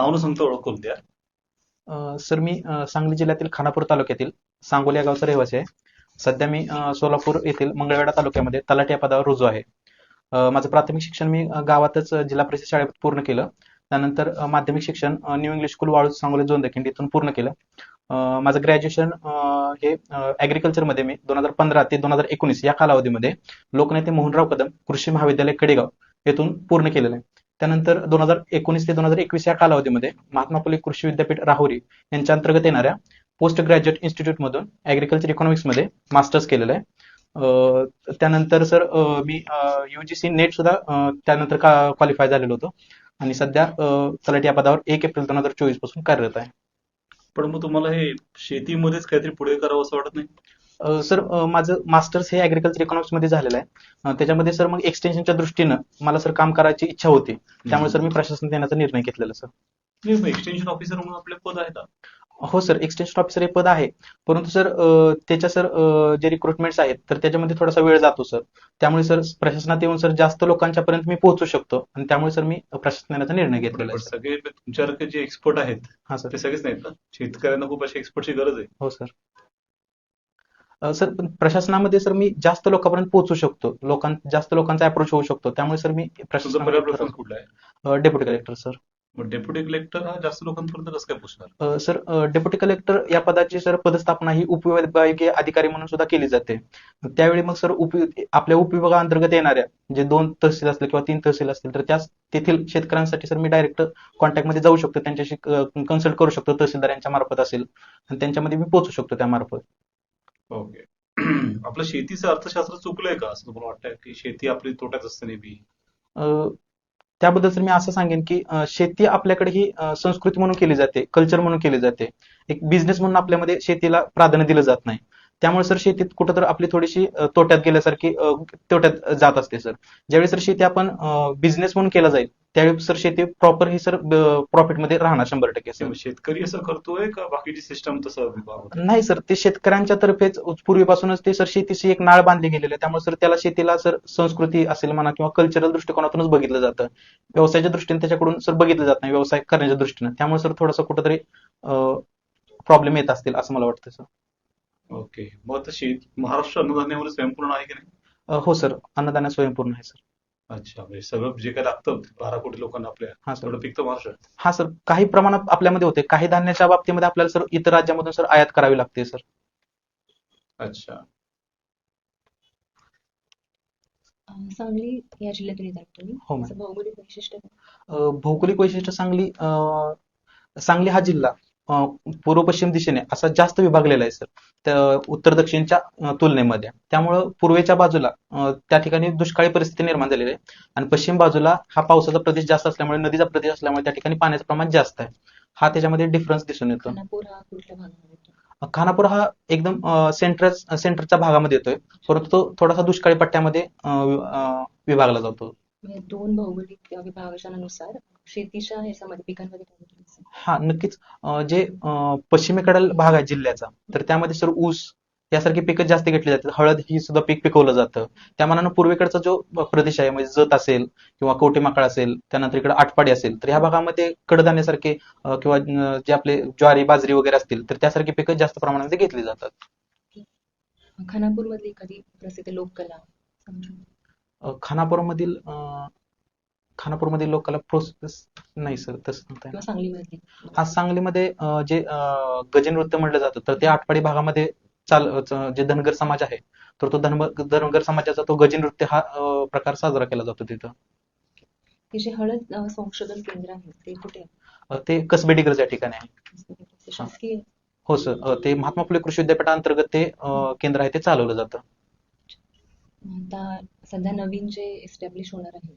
नाव न सांगता ओळख करून द्या सर मी सांगली जिल्ह्यातील खानापूर तालुक्यातील सांगोली या गावचा रहिवासी आहे. सध्या मी सोलापूर येथील मंगळवेढा तालुक्यामध्ये तलाठी या पदावर रुजू आहे. माझं प्राथमिक शिक्षण मी गावातच जिल्हा परिषद शाळेत पूर्ण केलं. त्यानंतर माध्यमिक शिक्षण न्यू इंग्लिश स्कूल वाळू सांगोली जोंदखिंड इथून पूर्ण केलं. माझं ग्रॅज्युएशन हे ॲग्रिकल्चरमध्ये मी दोन हजार पंधरा ते दोन हजार एकोणीस या कालावधीमध्ये लोकनेते मोहनराव कदम कृषी महाविद्यालय कडेगाव येथून पूर्ण केलेलं आहे. त्यानंतर दोन हजार एकोणीस ते दोन हजार एकवीस या कालावधीमध्ये महात्मा फुले कृषी विद्यापीठ राहुरी यांच्या अंतर्गत येणाऱ्या पोस्ट ग्रॅज्युएट इन्स्टिट्यूट मधून इन्स्टिट्यूटमधून इकॉनॉमिक्समध्ये मास्टर्स केलेलं आहे. त्यानंतर सर मी युजीसी नेट सुद्धा त्यानंतर क्वालिफाय झालेलो होतो. आणि सध्या तलाठी या पदावर एक एप्रिल दोन हजार चोवीसपासून कार्यरत आहे. पण मग तुम्हाला हे शेतीमध्येच काहीतरी पुढे करावं असं वाटत नाही? सर माझं मास्टर्स हे ॲग्रिकल्चर इकॉनॉमिक्समध्ये झालेलं आहे. त्याच्यामध्ये सर मग एक्सटेन्शनच्या दृष्टीनं मला सर काम करायची इच्छा होती. त्यामुळे सर मी प्रशासन देण्याचा निर्णय घेतलेला सर. एक्सटेन्शन ऑफिसर म्हणून आपले पद आहे का हो सर. एक्सटेन्शन ऑफिसर हे पद आहे. परंतु सर त्याच्या सर जे रिक्रुटमेंट्स आहेत तर त्याच्यामध्ये थोडासा वेळ जातो सर. त्यामुळे सर प्रशासनात येऊन सर जास्त लोकांच्या पर्यंत मी पोहोचू शकतो. आणि त्यामुळे सर मी प्रशासन देण्याचा निर्णय घेतलेला आहे सगळे तुमच्यासारखे जे एक्सपर्ट आहेत हा सर. ते सगळेच नाहीत ना? शेतकऱ्यांना खूप अशा एक्सपर्टची गरज आहे. हो सर. सर पण प्रशासनामध्ये सर मी जास्त लोकांपर्यंत पोहोचू शकतो. लोकां जास्त लोकांचा अप्रोच होऊ शकतो. त्यामुळे सर मी प्रशासनामध्ये कुठला आहे? Deputy collector sir deputy collector हा जास्त लोकांपर्यंत कसं काय पोहोचणार? सर डेप्युटी कलेक्टर या पदाची सर पदस्थापना ही उपविभागीय अधिकारी म्हणून सुद्धा केली जाते. त्यावेळी मग सर उप आपल्या उपविभागाअंतर्गत येणाऱ्या जे दोन तहसील असतील किंवा तीन तहसील असतील तर त्याच तेथील शेतकऱ्यांसाठी सर मी डायरेक्ट कॉन्टॅक्टमध्ये जाऊ शकतो. त्यांच्याशी कन्सल्ट करू शकतो तहसीलदार यांच्या मार्फत असेल. आणि त्यांच्यामध्ये मी पोहोचू शकतो त्या मार्फत. ओके. आपलं शेतीचं अर्थशास्त्र चुकलंय का? असं तुम्हाला वाटतंय की शेती आपली तोट्यात असते नेहमी? अ, त्याबद्दल मी असं सांगेन की अ, शेती आपल्याकडे ही अ, संस्कृती म्हणून केली जाते कल्चर म्हणून केली जाते. एक बिझनेस म्हणून आपल्यामध्ये शेतीला प्राधान्य दिलं जात नाही. त्यामुळे सर शेतीत कुठं तर आपली थोडीशी अ, तोट्यात गेल्यासारखी अ, तोट्यात जात असते सर. ज्यावेळी सर शेती आपण बिझनेस म्हणून केला जाईल त्यावेळी सर शेती प्रॉपर ही सर प्रॉफिटमध्ये राहणार शंभर टक्के शेतकरी असं करतोय का बाकीची सिस्टम तसं नाही सर ते शेतकऱ्यांच्या तर्फेच पूर्वीपासूनच ते सर शेतीशी एक नाळ बांधली गेलेली आहे. त्यामुळे सर त्याला शेतीला सर संस्कृती असेल म्हणा किंवा कल्चरल दृष्टिकोनातूनच बघितलं जातं. व्यवसायाच्या दृष्टीने त्याच्याकडून सर बघितलं जात नाही व्यवसाय करण्याच्या दृष्टीने. त्यामुळे सर थोडंसं कुठंतरी प्रॉब्लेम येत असतील असं मला वाटतं सर. ओके मग आता शेत महाराष्ट्र अन्नधान्यामध्ये स्वयंपूर्ण आहे की नाही? हो सर अन्नधान्य स्वयंपूर्ण आहे सर. अच्छा म्हणजे सगळं जे काही लागतं बारा कोटी लोकांना आपल्या हा सर. तेवढं पिकतं महाराष्ट्रात. हा सर काही प्रमाणात आपल्यामध्ये होते. काही धान्याच्या बाबतीमध्ये आपल्याला सर इतर राज्यामधून सर आयात करावी लागते सर. अच्छा. अं, सांगली या जिल्ह्यातून तुम्ही. हो. त्याचं भौगोलिक वैशिष्ट्य काय? अ, भौगोलिक वैशिष्ट्य सांगली अ, सांगली हा जिल्हा. पूर्व पश्चिम दिशेने असा जास्त विभागलेला आहे सर त्या उत्तर दक्षिणच्या तुलनेमध्ये. त्यामुळं पूर्वेच्या बाजूला त्या ठिकाणी दुष्काळी परिस्थिती निर्माण झालेली आहे. आणि पश्चिम बाजूला हा पावसाचा प्रदेश जास्त असल्यामुळे नदीचा प्रदेश असल्यामुळे त्या ठिकाणी पाण्याचं प्रमाण जास्त आहे. हा त्याच्यामध्ये डिफरन्स दिसून येतो. खानापूर हा एकदम सेंटर सेंटरच्या भागामध्ये येतोय. परंतु तो थोडासा दुष्काळी पट्ट्यामध्ये विभागला जातो. म्हणजे दोन भौगोलिक विभागानुसार शेतीच्या ह्याच्यामध्ये पिकांमध्ये? हा नक्कीच. जे पश्चिमेकडील भाग आहे जिल्ह्याचा तर त्यामध्ये सर ऊस यासारखी पिकं जास्त घेतली जातात. हळद ही सुद्धा पीक पिकवलं जातं. त्या मानानं पूर्वेकडचा जो प्रदेश आहे म्हणजे जत असेल किंवा कवठेमाकाळ असेल त्यानंतर इकडे आटपाडी असेल तर ह्या भागामध्ये कडधान्यासारखे किंवा जे आपले ज्वारी बाजरी वगैरे असतील तर त्यासारखी पिकं जास्त प्रमाणामध्ये घेतली जातात. खानापूरमधली एखादी प्रसिद्ध लोककला खानापूरमधील अं, खानापूरमधील लोकांना प्रोसेस नाही सर तसं नाही. हा सांगलीमध्ये जे अं, गजनृत्य म्हटलं जातं तर ते आटपाडी भागामध्ये चाल जे धनगर समाज आहे तर तो धनगर धनगर समाजाचा तो गजनृत्य हा अं, प्रकार साजरा केला जातो तिथं. हे जे हळद संशोधन केंद्र आहे ते कुठे ते या ठिकाणी आहे? हो सर ते महात्मा फुले कृषी विद्यापीठाअंतर्गत ते केंद्र आहे ते चालवलं जातं. आता सध्या नवीन जे एस्टॅब्लिश होणार आहे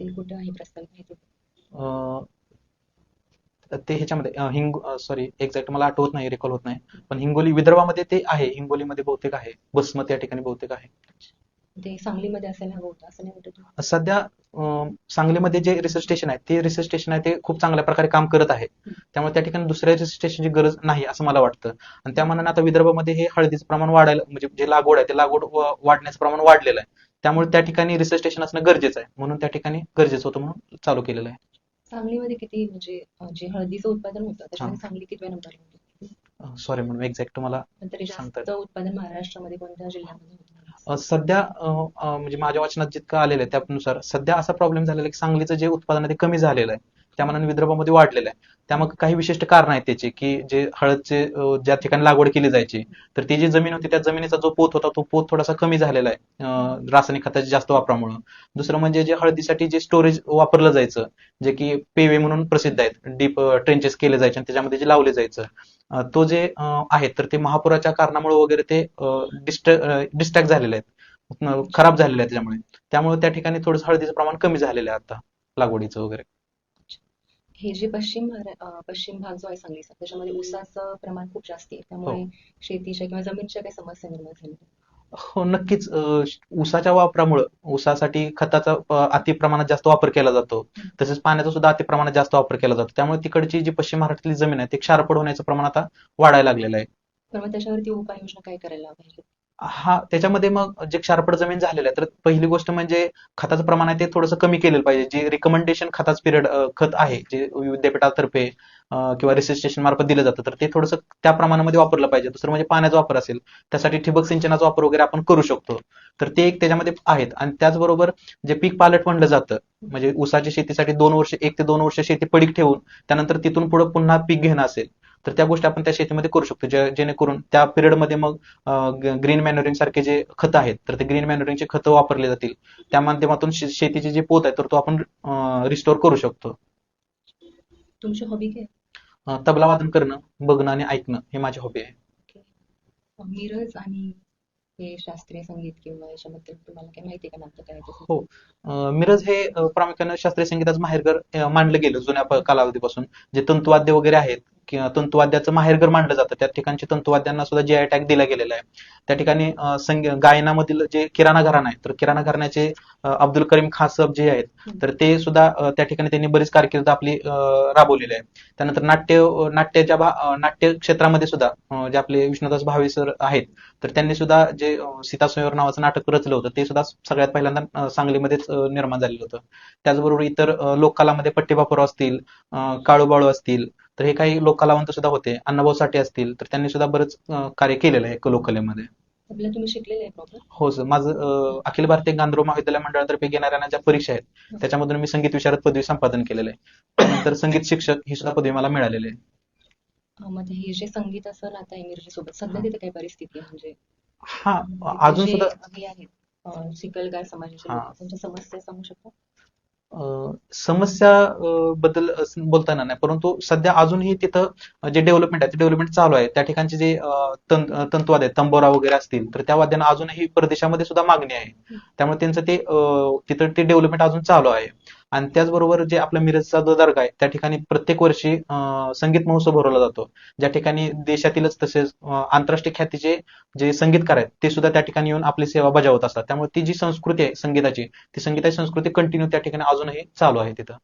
ते कुठे आहे प्रस्तावित आहे? ते? ह्याच्यामध्ये हिंग सॉरी एक्झॅक्ट मला आठवत नाही रिकॉल होत नाही. पण हिंगोली विदर्भामध्ये ते आहे हिंगोलीमध्ये बहुतेक आहे बसमत या ठिकाणी बहुतेक आहे. ते सांगलीमध्ये असायला हवं होतं असं नाही वाटत? सध्या अं, सांगलीमध्ये जे रिसर्च स्टेशन आहे ते रिसर्च स्टेशन आहे ते खूप चांगल्या प्रकारे काम करत आहे. त्यामुळे त्या ठिकाणी दुसऱ्या रिसर्च स्टेशनची गरज नाही असं मला वाटतं. आणि त्या मानाने आता विदर्भामध्ये हे हळदीचं प्रमाण वाढायला म्हणजे जे लागवड आहे ते लागवड व- वाढण्याचं प्रमाण वाढलेलं आहे. त्यामुळे त्या ठिकाणी रिसर्च स्टेशन असणं गरजेचं आहे. म्हणून त्या ठिकाणी गरजेचं होतं म्हणून चालू केलेलं आहे. सांगलीमध्ये किती म्हणजे अं, जे हळदीचं उत्पादन होतं त्याच्यामध्ये सांगली कितव्या नंबरला होतं? सॉरी मॅडम एक्झॅक्ट तुम्हाला सांगता जास्त उत्पादन महाराष्ट्रामध्ये कोणत्या जिल्ह्यामध्ये होतं? सध्या म्हणजे माझ्या वाचनात जितकं आलेलं आहे त्यानुसार सध्या असा प्रॉब्लेम झालेला आहे की सांगलीचं जे उत्पादन आहे ते कमी झालेलं आहे. त्या मानाने विदर्भामध्ये वाढलेलं आहे. त्यामागे काही विशिष्ट कारण आहेत त्याचे की जे हळदचे ज्या ठिकाणी लागवड केली जायची तर ती जी जमीन होती त्या जमिनीचा जो पोत होता तो पोत थोडासा कमी झालेला आहे रासायनिक खताच्या जास्त वापरामुळे. दुसरं म्हणजे जे हळदीसाठी जे स्टोरेज वापरलं जायचं जे की पेवे म्हणून प्रसिद्ध आहेत डीप ट्रेंचेस केले जायचे आणि त्याच्यामध्ये जे लावले जायचं तो जे आहे तर ते महापुराच्या कारणामुळे वगैरे ते डिस्ट डिस्ट्रॅक्ट झालेले आहेत. खराब झालेले आहेत त्याच्यामुळे. त्यामुळे त्या ठिकाणी थोडंसं हळदीचं प्रमाण कमी झालेलं आहे आता लागवडीचं वगैरे. हे जे पश्चिम महारा- पश्चिम भाग जो आहे सांगलीचा त्याच्यामध्ये ऊसाचं प्रमाण खूप जास्त आहे. त्यामुळे शेतीच्या किंवा जमिनीच्या काही समस्या निर्माण झाल्या हो नक्कीच अ, ऊसाच्या वापरामुळं ऊसासाठी खताचा अ, अति प्रमाणात जास्त वापर केला जातो. तसेच पाण्याचा सुद्धा अति प्रमाणात जास्त वापर केला जातो. त्यामुळे तिकडची जी पश्चिम महाराष्ट्रातली जमीन आहे ती क्षारपड होण्याचं प्रमाण आता वाढायला लागलेलं आहे. पण मग त्याच्यावरती उपाययोजना काय करायला पाहिजे? हा त्याच्यामध्ये मग जे क्षारपड जमीन झालेलं आहे तर पहिली गोष्ट म्हणजे खताचं प्रमाण आहे ते थोडंसं कमी केलेलं पाहिजे. जे रिकमेंडेशन खताचं पिरियड खत आहे जे विद्यापीठातर्फे किंवा रिसर्च स्टेशन मार्फत दिलं जातं तर ते थोडंसं त्या प्रमाणामध्ये वापरलं पाहिजे. दुसरं म्हणजे पाण्याचा वापर असेल त्यासाठी ठिबक सिंचनाचा वापर वगैरे आपण करू शकतो. तर ते एक त्याच्यामध्ये आहेत. आणि त्याचबरोबर जे पीक पालट म्हणलं जातं म्हणजे ऊसाच्या शेतीसाठी दोन वर्ष एक ते दोन वर्ष शेती पडीक ठेवून त्यानंतर तिथून पुढे पुन्हा पीक घेणं असेल तर त्या गोष्टी आपण त्या शेतीमध्ये करू शकतो. जे- जेणेकरून त्या पिरियडमध्ये मग ग्रीन मॅन्युरिंग सारखे जे खतं आहेत तर ते ग्रीन मॅन्युरिंगचे खतं वापरले जातील. त्या माध्यमातून शेतीचे जे पोत आहे तर तो आपण रिस्टोर करू शकतो. तुमची हॉबी काय? तबला वादन करणं बघणं आणि ऐकणं हे माझी हॉबी आहे. मिरज आणि हे शास्त्रीय संगीत किंवा याच्याबद्दल तुम्हाला काय माहिती का? हो. मिरज हे प्रामुख्याने शास्त्रीय संगीताचं माहेरघर मानलं गेलं जुन्या कालावधीपासून. जे तंतुवाद्य वगैरे आहेत तंतुवाद्याचं माहेरघर मानलं जातं. त्या ठिकाणच्या तंतुवाद्यांना सुद्धा जी आय टॅग दिला गेलेला आहे. त्या ठिकाणी गायनामधील जे किराणा घराणं आहे तर किराणा घराण्याचे अब्दुल करीम खान जे आहेत तर ते सुद्धा त्या ठिकाणी त्यांनी बरीच कारकीर्द आपली राबवलेली आहे. त्यानंतर नाट्य नाट्याच्या नाट्य क्षेत्रामध्ये सुद्धा जे आपले विष्णुदास भावे सर आहेत तर त्यांनी सुद्धा जे अ, नावाचं नाटक रचलं होतं ते सुद्धा सगळ्यात पहिल्यांदा सांगलीमध्येच निर्माण झालेलं होतं. त्याचबरोबर इतर लोककलामध्ये पट्टीबापुराव असतील काळूबाळू असतील तर हे काही लोककलावंत सुद्धा होते. अण्णाभाऊ साठे असतील तर त्यांनी सुद्धा बरंच कार्य केलेलं आहे लोककलेमध्ये हो सर. माझं अखिल भारतीय गांधर्व महाविद्यालय मंडळातर्फे घेणाऱ्या ज्या परीक्षा आहेत त्याच्यामधून मी संगीत विशारद पदवी संपादन केलेलं आहे. त्यानंतर संगीत शिक्षक ही सुद्धा पदवी मला मिळालेली आहे. मध्ये हे जे संगीत असं आहे मिरजी सोबत सध्या तिथे काय परिस्थिती म्हणजे हा अजून सुद्धा आहेत अं, चिखलगार समाजाचे. लोक, त्यांच्या समस्या सांगू शकता? समस्या बद्दल बोलता येणार नाही. परंतु सध्या अजूनही तिथं जे डेव्हलपमेंट आहे ते डेव्हलपमेंट चालू आहे. त्या ठिकाणचे जे तंतुवाद आहेत तंबोरा वगैरे असतील तर त्या वाद्यांना अजूनही परदेशामध्ये सुद्धा मागणी आहे. त्यामुळे त्यांचं ते तिथं ते डेव्हलपमेंट अजून चालू आहे. आणि त्याचबरोबर जे आपला मिरजचा जो दर्गा आहे त्या ठिकाणी प्रत्येक वर्षी संगीत महोत्सव भरवला जातो. ज्या ठिकाणी देशातीलच तसेच आंतरराष्ट्रीय ख्यातीचे जे संगीतकार आहेत ते सुद्धा त्या ठिकाणी येऊन आपली सेवा बजावत असतात. त्यामुळे ती जी संस्कृती आहे संगीताची ती संगीताची संस्कृती कंटिन्यू त्या ठिकाणी अजूनही चालू आहे तिथं.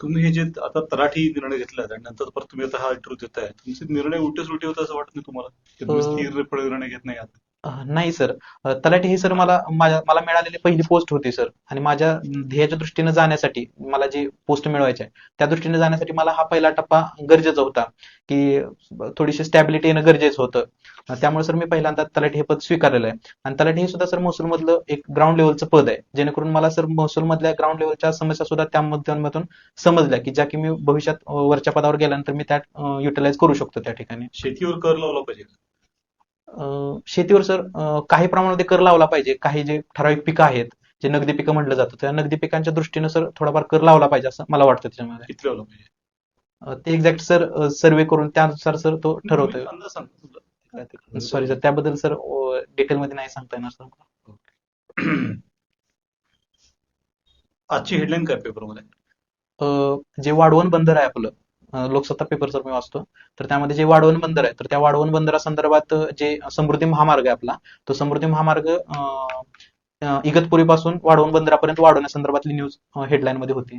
तुम्ही हे जे आता तलाठी निर्णय घेतला आणि नंतर परत तुम्ही आता हा इंटरव्ह्यू देताय तुमचे निर्णय उलटे सुलटे होत असं वाटत नाही तुम्हाला? तुम्ही स्थिर निर्णय घेत नाही नाही सर तलाठी ही सर मला मला मिळालेली पहिली पोस्ट होती सर आणि माझ्या ध्येयाच्या दृष्टीने जाण्यासाठी मला जी पोस्ट मिळवायची आहे त्या दृष्टीने जाण्यासाठी मला हा पहिला टप्पा गरजेचा होता की थोडीशी स्टॅबिलिटी येणं गरजेचं होतं. त्यामुळे सर मी पहिल्यांदा तलाठी हे पद स्वीकारलेलं आहे. आणि तलाठी हे सुद्धा सर महसूल मधलं एक ग्राउंड लेवलचं पद आहे जेणेकरून मला सर महसूल मधल्या ग्राउंड लेवलच्या समस्या सुद्धा त्या माध्यमातून समजल्या की ज्या की मी भविष्यात वरच्या पदावर गेल्यानंतर मी त्या युटिलाइज करू शकतो त्या ठिकाणी. शेतीवर कर लावला पाहिजे शेतीवर सर काही प्रमाणामध्ये कर लावला पाहिजे. काही जे ठराविक पिकं आहेत जे नगदी पिकं म्हटलं जातं त्या नगदी पिकांच्या दृष्टीने सर थोडाफार कर लावला पाहिजे असं मला वाटतं त्याच्यामध्ये. किती लावला पाहिजे? ते एक्झॅक्ट सर सर्वे करून त्यानुसार सर तो ठरवतोय. सॉरी सर त्याबद्दल सर डिटेलमध्ये नाही सांगता येणार सर. आजची हेडलाईन काय पेपरमध्ये जे वाढवण बंदर आहे आपलं लोकसत्ता पेपर सर मी वाचतो तर त्यामध्ये जे वाढवण बंदर आहे तर त्या वाढवण बंदरासंदर्भात जे समृद्धी महामार्ग आहे आपला तो समृद्धी महामार्ग इगतपुरीपासून वाढवण बंदरापर्यंत वाढवण्यासंदर्भातली न्यूज हेडलाईन मध्ये होती.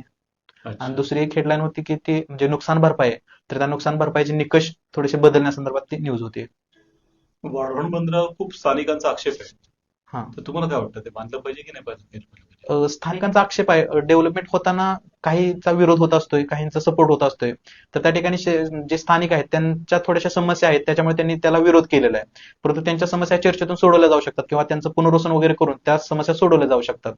आणि दुसरी एक हेडलाईन होती की ते जे नुकसान भरपाई आहे तर त्या नुकसान भरपाईचे निकष थोडेसे बदलण्यासंदर्भात ती न्यूज होती. वाढवण बंदरावर खूप स्थानिकांचा आक्षेप आहे. हा. तर तुम्हाला काय वाटतं? ते बांधलं पाहिजे की नाही पाहिजे पाहिजे? अ, स्थानिकांचा आक्षेप आहे. डेव्हलपमेंट होताना काहींचा विरोध होत असतोय काहींचा सपोर्ट होत असतोय. तर त्या ठिकाणी शे- जे स्थानिक आहेत त्यांच्या थोड्याशा समस्या आहेत. त्याच्यामुळे त्यांनी त्याला विरोध केलेला आहे. परंतु त्यांच्या समस्या चर्चेतून सोडवल्या जाऊ शकतात किंवा त्यांचं पुनर्वसन वगैरे करून त्या समस्या सोडवल्या जाऊ शकतात.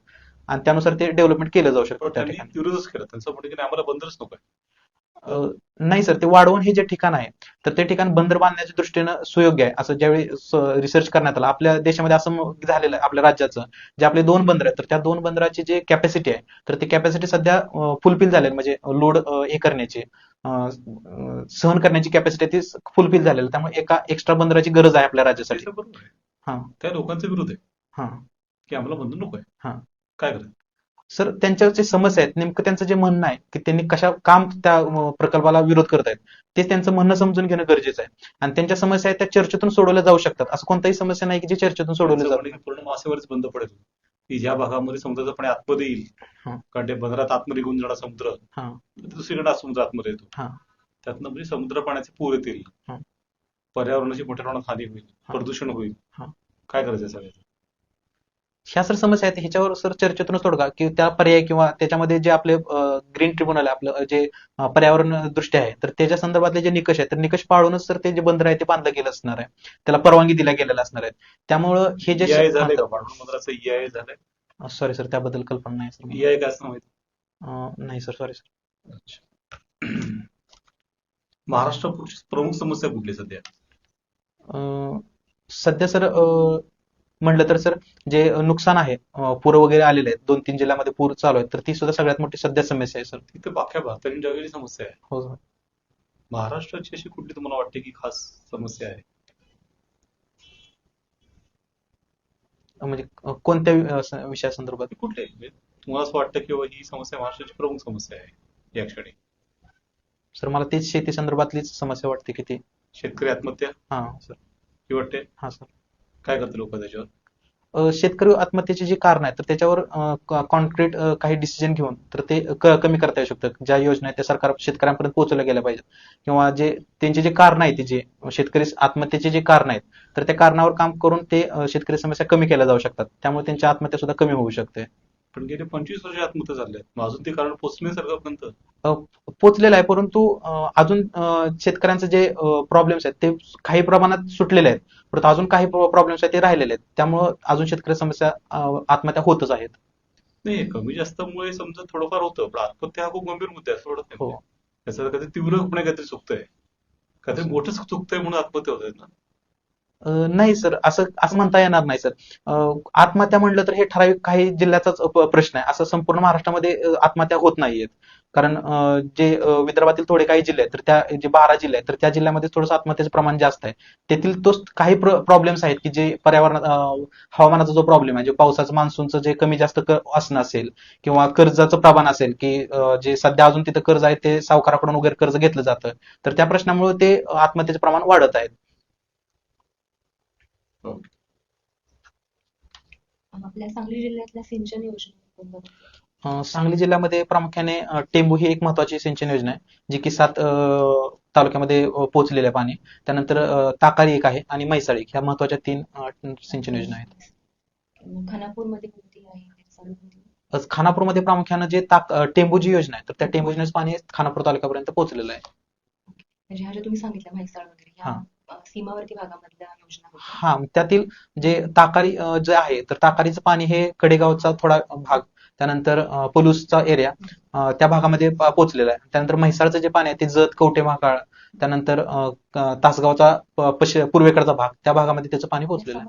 आणि त्यानुसार ते डेव्हलपमेंट केलं जाऊ शकतं त्या त्यांनी ठिकाणी. विरोधच केला. त्यांचं की नाही आम्हाला बंदरच नको नाही सर ते वाढवण हे जे ठिकाण आहे तर ते ठिकाण बंदर बांधण्याच्या दृष्टीनं सुयोग्य आहे. असं ज्यावेळी रिसर्च करण्यात आलं आपल्या देशामध्ये असं झालेलं आहे आपल्या राज्याचं जे आपले दोन बंदर आहेत तर त्या दोन बंदराची जे कॅपॅसिटी आहे तर ती कॅपॅसिटी सध्या फुलफिल झालेली म्हणजे लोड हे करण्याची सहन करण्याची कॅपॅसिटी ती फुलफिल झालेली. त्यामुळे एका एक्स्ट्रा बंदराची गरज आहे आपल्या राज्यासाठी. हा. त्या लोकांचा विरोध आहे. हा. की आम्हाला बंधन नको हा. आहे काय करायचं सर त्यांच्या जे समस्या आहेत नेमकं त्यांचं जे म्हणणं आहे की त्यांनी कशा काम त्या प्रकल्पाला विरोध करत आहेत ते त्यांचं म्हणणं समजून घेणं गरजेचं आहे आणि त्यांच्या समस्या आहेत त्या चर्चेतून सोडवल्या जाऊ शकतात असं कोणताही समस्या नाही की जे चर्चेतून सोडवल्या की पूर्ण मासेवरच बंद पडेल की ज्या भागामध्ये समुद्राचं पाणी आतमध्ये येईल. कारण ते बंदरात आतमध्ये घेऊन जाणार समुद्र. दुसरीकडे समुद्र आतमध्ये येतो. त्यातनं म्हणजे समुद्र पाण्याचे पूर येतील. पर्यावरणाची मोठ्या प्रमाणात हानी होईल. प्रदूषण होईल. काय करायचं सगळ्याचं ह्या सर समस्या आहेत ह्याच्यावर सर चर्चेतूनच तोडगा की त्या पर्याय किंवा त्याच्यामध्ये जे आपले ग्रीन ट्रिब्युनल आहे आपलं जे पर्यावरण दृष्टी आहे तर त्याच्या संदर्भातले जे निकष आहेत तर निकष पाळूनच सर ते जे बंदर आहे ते बांधलं गेलं असणार आहे. त्याला परवानगी दिल्या गेलेल्या असणार आहे त्यामुळं हे जे EIA झालंय सॉरी सर त्याबद्दल कल्पना नाही सर अ, नाही सर सॉरी सर महाराष्ट्र प्रमुख समस्या कुठली सध्या? अ, सध्या सर म्हणलं तर सर जे नुकसान आहे पूर वगैरे आलेले आहेत दोन तीन जिल्ह्यामध्ये पूर चालू आहे तर ती सुद्धा सगळ्यात मोठी सध्या समस्या आहे सर. तिथे बाख्या भारताने जगाची समस्या आहे. हो सर. महाराष्ट्राची अशी कुठली तुम्हाला वाटते की खास समस्या आहे? म्हणजे कोणत्या अ, स- विषयासंदर्भात? ती कुठली? म्हणजे तुम्हाला असं वाटतं की ही समस्या महाराष्ट्राची प्रमुख समस्या आहे या क्षणी? सर मला तीच शेती संदर्भातलीच समस्या वाटते की ती. शेतकरी आत्महत्या? हा. सर ही वाटते? हा सर. काय करतात लोक त्याच्यावर? शेतकरी आत्महत्येचे जी कारण आहेत तर त्याच्यावर कॉन्क्रीट काही डिसिजन घेऊन तर ते कमी करता येऊ शकतं. ज्या योजना आहेत त्या सरकार शेतकऱ्यांपर्यंत पोहोचवल्या गेल्या पाहिजेत. किंवा जे त्यांचे जे कारण आहेत जे शेतकरी आत्महत्येचे जे कारण आहेत तर त्या कारणावर काम करून ते शेतकरी समस्या कमी केल्या जाऊ शकतात. त्यामुळे त्यांची आत्महत्या सुद्धा कमी होऊ शकते. पण गेले पंचवीस वर्ष आत्महत्या झाल्या अजून ते कारण पोचणे सरकारपर्यंत पोचलेलं आहे परंतु अजून शेतकऱ्यांचे जे प्रॉब्लेम्स आहेत ते काही प्रमाणात सुटलेले आहेत. परंतु अजून काही प्रॉब्लेम्स आहेत ते राहिलेले आहेत. त्यामुळं अजून शेतकरी समस्या आत्महत्या होतच आहेत. नाही कमी जास्तमुळे समजा थोडंफार होतं पण आत्महत्या हा खूप गंभीर मुद्दा आहे असं वाटत हो. नाही त्याचं काहीतरी तीव्रपणे काहीतरी चुकतंय. काहीतरी मोठंच चुकतंय म्हणून आत्महत्या होत आहेत ना. नाही सर. असं असं म्हणता येणार नाही सर. आत्महत्या म्हणलं तर हे ठराविक काही जिल्ह्याचाच प्रश्न आहे. असं संपूर्ण महाराष्ट्रामध्ये आत्महत्या होत नाहीयेत. कारण जे विदर्भातील थोडे काही जिल्हे आहेत तर त्या जे बारा जिल्हे आहेत तर त्या जिल्ह्यामध्ये थोडंसं आत्महत्येचं प्रमाण जास्त आहे. तेथील तोच काही प्रॉब्लेम्स आहेत की जे पर्यावरण हवामानाचा जो प्रॉब्लेम आहे जे पावसाचं मान्सूनचं जे कमी जास्त असणं असेल किंवा कर्जाचं प्रमाण असेल की जे सध्या अजून तिथं कर्ज आहे ते सावकाराकडून वगैरे कर्ज घेतलं जातं. तर त्या प्रश्नामुळे ते आत्महत्येचं प्रमाण वाढत आहेत आपल्या सांगली जिल्ह्यातल्या सिंचन योजना कोणत्या कोणत्या? अ, सांगली जिल्ह्यामध्ये प्रामुख्याने टेंबू ही एक महत्वाची सिंचन योजना आहे जी की सात तालुक्यामध्ये पोहोचलेली आहे पाणी. त्यानंतर ताकारी एक आहे आणि म्हैसाळ एक. ह्या महत्त्वाच्या तीन सिंचन योजना आहेत. खानापूरमध्ये कोणती आहे? खानापूरमध्ये? प्रामुख्याने जे टेंबू जी योजना आहे तर त्या टेंबू योजनेचं पाणी खानापूर तालुक्यापर्यंत पोहोचलेलं आहे. म्हणजे तुम्ही म्हैसाळ वगैरे सीमावर्ती भागामधल्या योजना होत्या. हा त्यातील जे ताकारी जे आहे तर ताकारीचं पाणी हे कडेगावचा थोडा भाग त्यानंतर पलूसचा एरिया त्या भागामध्ये पोहोचलेला आहे. त्यानंतर म्हैसाळचं जे पाणी आहे ते जत कवठे महाकाळ त्यानंतर तासगावचा पूर्वेकडचा भाग त्या भागामध्ये त्याचं पाणी पोहोचलेलं आहे.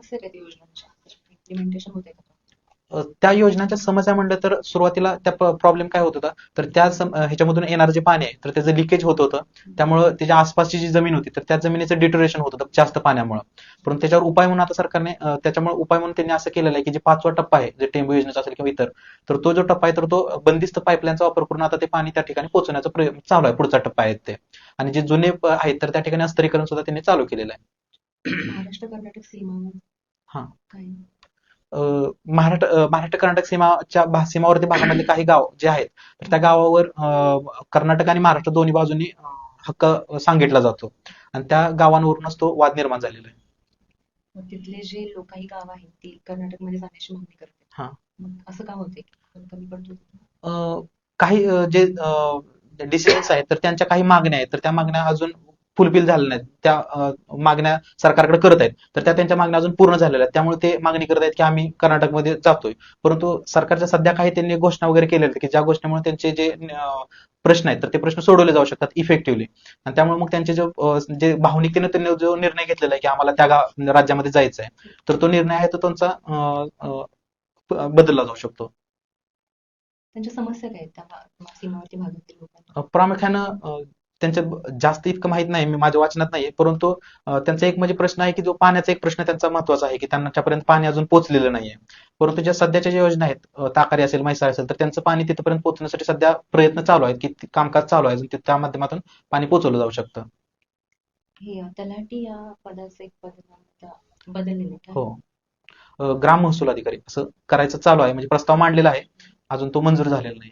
त्या योजनाच्या समस्या म्हणलं तर सुरुवातीला त्या प्रॉब्लेम काय होत होता? तर त्या ह्याच्यामधून येणारं जे पाणी आहे तर त्याचं लिकेज होत होतं. त्यामुळं त्याच्या आसपासची जी जमीन होती तर त्या जमिनीचं डिटोरेशन होत होतं जास्त पाण्यामुळे. परंतु त्याच्यावर उपाय म्हणून आता सरकारने त्याच्यामुळे उपाय म्हणून त्यांनी असं केलेलं आहे की जे पाचवा टप्पा आहे जे टेंबू योजनेचा असेल किंवा इतर तर तो जो टप्पा आहे तर तो बंदिस्त पाईपलाईनचा वापर करून आता ते पाणी त्या ठिकाणी पोहोचवण्याचा प्रयत्न चालू आहे पुढचा टप्पा आहे ते. आणि जे जुने आहेत तर त्या ठिकाणी अस्तरीकरण सुद्धा त्यांनी चालू केलेलं आहे. महाराष्ट्र कर्नाटक सीमा. हा. महाराष्ट्र महाराष्ट्र कर्नाटक सीमाच्या सीमावर्ती भागामधले काही गाव जे आहेत तर त्या गावावर कर्नाटक आणि महाराष्ट्र दोन्ही बाजूंनी हक्क सांगितला जातो. आणि त्या गावांवरूनच तो वाद निर्माण झालेला आहे. तिथले जे लोकाही गाव आहेत ती कर्नाटकमध्ये जाण्याची मागणी हा. मग असं का होते कमी पडतो काही जे डिसिजन्स आहेत तर त्यांच्या काही मागण्या आहेत तर त्या मागण्या अजून फुलफिल झालेल्या नाहीत. त्या मागण्या सरकारकडे करत आहेत. तर त्या त्यांच्या मागण्या अजून पूर्ण झालेल्या आहेत. त्यामुळे ते मागणी करत आहेत की आम्ही कर्नाटकमध्ये जातोय. परंतु सरकारच्या सध्या काही त्यांनी घोषणा वगैरे केलेल्या आहेत की ज्या घोषणेमुळे त्यांचे जे प्रश्न आहेत तर ते प्रश्न सोडवले जाऊ शकतात इफेक्टिव्हली आणि त्यामुळे मग त्यांचे जो जे भावनिकतेने त्यांनी जो निर्णय घेतलेला आहे की आम्हाला त्या राज्यामध्ये जायचं आहे तर तो निर्णय आहे तो त्यांचा बदलला जाऊ शकतो. त्यांच्या समस्या काय प्रामुख्यानं त्यांचं जास्त इतकं माहीत नाही मी माझ्या वाचनात नाहीये. परंतु त्यांचा एक म्हणजे प्रश्न आहे की जो पाण्याचा एक प्रश्न त्यांचा महत्त्वाचा आहे की त्यांच्यापर्यंत पाणी अजून पोहोचलेलं नाहीये. परंतु ज्या सध्याच्या ज्या योजना आहेत ताकारी असेल म्हैसाळ असेल तर त्यांचं पाणी तिथपर्यंत पोहोचण्यासाठी सध्या प्रयत्न चालू आहेत की कामकाज चालू आहे त्या माध्यमातून पाणी पोहोचवलं जाऊ शकतं. हे अ, तलाठी या पदाचं एक पद आता बदललेलं आहे का? हो. अ, ग्राम महसूल अधिकारी असं करायचं चालू आहे म्हणजे प्रस्ताव मांडलेला आहे. अजून तो मंजूर झालेला नाही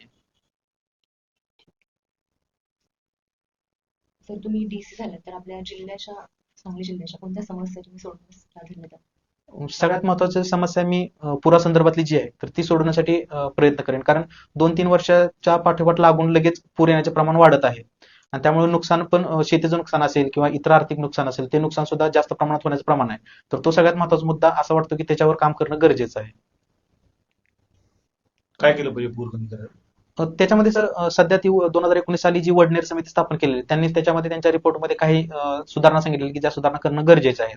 जर तुम्ही डीसी झालात तर आपल्या जिल्ह्याच्या सांगली जिल्ह्याच्या कोणत्या समस्या तुम्ही सोडवण्यास प्राधान्य द्याल? सगळ्यात महत्वाची समस्या मी अ, पुरा संदर्भातली जी आहे तर ती सोडवण्यासाठी प्रयत्न करेन. कारण दोन तीन वर्षाच्या पाठोपाठ लागून लगेच पूर येण्याचे प्रमाण वाढत आहे. आणि त्यामुळे नुकसान पण शेतीचं नुकसान असेल किंवा इतर आर्थिक नुकसान असेल ते नुकसान सुद्धा जास्त प्रमाणात होण्याचं प्रमाण आहे. तर तो सगळ्यात महत्त्वाचा मुद्दा असा वाटतो की त्याच्यावर काम करणं गरजेचं आहे. काय केलं पाहिजे पूर कमी करायला? त्याच्यामध्ये सर सध्या ती दोन हजार एकोणीस साली जी वडनेर समिती स्थापन केलेली त्यांनी त्याच्यामध्ये त्यांच्या रिपोर्टमध्ये काही सुधारणा सांगितलेली की ज्या सुधारणा करणं गरजेचं आहे.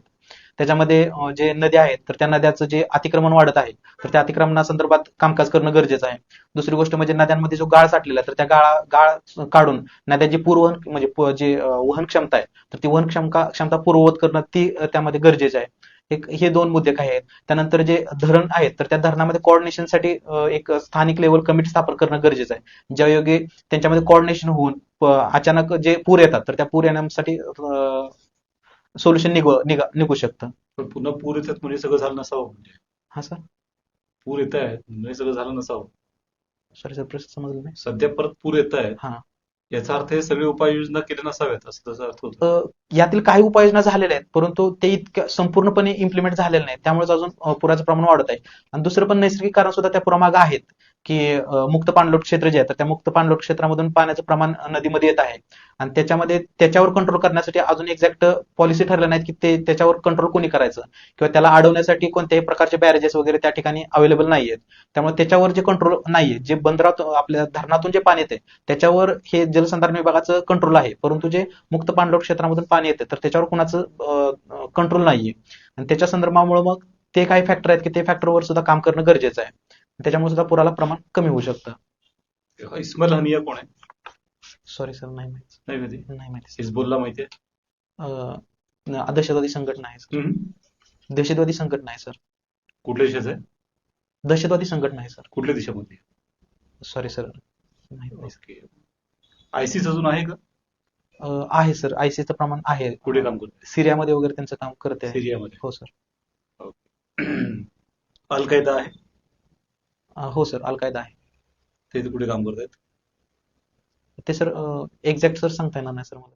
त्याच्यामध्ये जे नद्या आहेत तर त्या नद्याचं जे अतिक्रमण वाढत आहे तर त्या अतिक्रमणासंदर्भात कामकाज करणं गरजेचं आहे. दुसरी गोष्ट म्हणजे नद्यांमध्ये जो गाळ साठलेला तर त्या गाळा गाळ काढून नद्याची पूर्वहन म्हणजे जे वहन क्षमता आहे तर ती वहन क्षमता क्षमता पूर्ववत करणं ती त्यामध्ये गरजेचं आहे. एक हे दोन मुद्दे काही आहेत? त्यानंतर जे धरण आहेत तर त्या धरणामध्ये कोऑर्डिनेशनसाठी एक स्थानिक लेवल कमिटी स्थापन करणं गरजेचं आहे. ज्यायोगे त्यांच्यामध्ये कोऑर्डिनेशन होऊन अचानक जे पूर येतात तर त्या पूर येण्यासाठी सोल्युशन निघू निघा निघू शकतं. पण पुन्हा पूर येतात म्हणजे सगळं झालं नसावं म्हणजे. हा सर? पूर येत आहेत म्हणजे सगळं झालं नसावं. सॉरी सर प्रश्न समजलं नाही. सध्या परत पूर येत आहेत हा. याचा अर्थ हे सगळे उपाययोजना केल्या नसाव्यात असं त्याचा अर्थ होतो. यातील काही उपाययोजना झालेल्या आहेत परंतु ते इतक्या संपूर्णपणे इम्प्लिमेंट झालेले नाहीत. त्यामुळे अजून पुराचं प्रमाण वाढत आहे. आणि दुसरं पण नैसर्गिक कारण सुद्धा त्या पुरामागे आहेत की मुक्त पाणलोट क्षेत्र जे आहे त्या मुक्त पाणलोट क्षेत्रामधून पाण्याचं प्रमाण नदीमध्ये येत आहे. आणि त्याच्यामध्ये त्याच्यावर कंट्रोल करण्यासाठी अजून एक्झॅक्ट पॉलिसी ठरल्या नाहीत की ते त्याच्यावर कंट्रोल कोणी करायचं? किंवा त्याला अडवण्यासाठी कोणत्याही प्रकारचे बॅरेजेस वगैरे त्या ठिकाणी अवेलेबल नाहीयेत. त्यामुळे त्याच्यावर जे कंट्रोल नाहीये जे बंदरात आपल्या धरणातून जे पाणी येते त्याच्यावर हे जलसंधारण विभागाचं कंट्रोल आहे. परंतु जे मुक्त पाणलोट क्षेत्रामधून पाणी येते तर त्याच्यावर कुणाचं कंट्रोल नाहीये. आणि त्याच्या संदर्भामुळे मग ते काही फॅक्टर आहेत की ते फॅक्टरवर सुद्धा काम करणं गरजेचं आहे. त्याच्यामुळे सुद्धा पुराला प्रमाण कमी होऊ शकतं. इस्माईल हनिया कोण आहे? सॉरी सर नाही माहिती. नाही माहिती? हिजबुल्ला माहिती आहे? अं, दहशतवादी संघटना आहे सर. दहशतवादी संघटना आहे सर कुठल्या देशाचं आहे? दहशतवादी संघटना आहे सर कुठल्या देशामध्ये? सॉरी सर नाही आयसीस अजून आहे का? अं, आहे सर आयसीचं प्रमाण आहे. कुठे काम करते सिरियामध्ये वगैरे त्यांचं काम करते आहे. सिरियामध्ये. हो सर. अल कायदा आहे? अं, हो सर अल कायदा आहे. ते कुठे काम करतायत? ते सर एक्झॅक्ट सर सांगता येणार नाही सर मला.